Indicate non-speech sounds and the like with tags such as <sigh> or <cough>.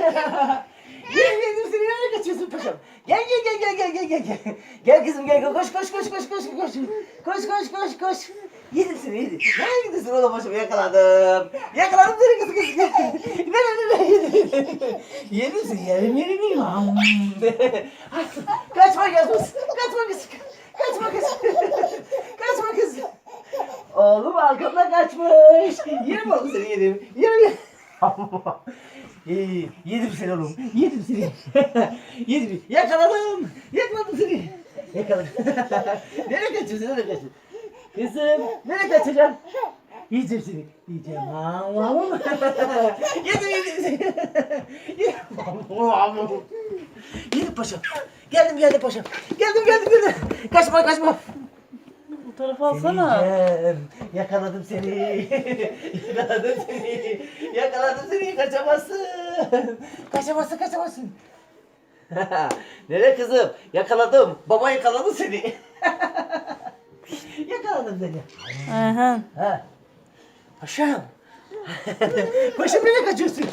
<laughs> Yedim yedim seni nereye kaçıyorsun paşam? Gel gel gel gel gel gel gel gel. Gel kızım gel gel koş koş koş koş koş koş. Koş koş koş koş. Yedim seni yedim. Nereye gidiyorsun oğlum paşam yakaladım. Yakaladım seni kız kız. <laughs> Nereye nereye yedim. Yedim seni yedim yedim yedim. Ay, Kaçma kız. Kaçma kız. Kaçma kız. <laughs> Kaçma kız. Oğlum arkamdan kaçmış. Yerim oğlum seni yedim. Yerim. İyi, yedim seni oğlum. Yedim seni. <laughs> yedim. Yakaladım. Yakaladım seni. Yakaladım. <laughs> nereye kaçıyorsun? Nereye kaçıyorsun? Kızım, nereye kaçacaksın? Yiyeceğim seni. Yiyeceğim. Allah'ım. <laughs> yedim yedim seni. Allah'ım. Yedim paşam. Geldim geldim paşam. Geldim geldim geldim. Kaçma kaçma. Tarafa alsana. Yiyeceğim. Yakaladım seni. <laughs> Yakaladım seni. Yakaladım seni. Kaçamazsın. Kaçamazsın kaçamazsın. <laughs> Nereye kızım? Yakaladım. Baba yakaladı seni. <laughs> yakaladım seni. Aha. Ha. Paşam. Paşam nereye kaçıyorsun?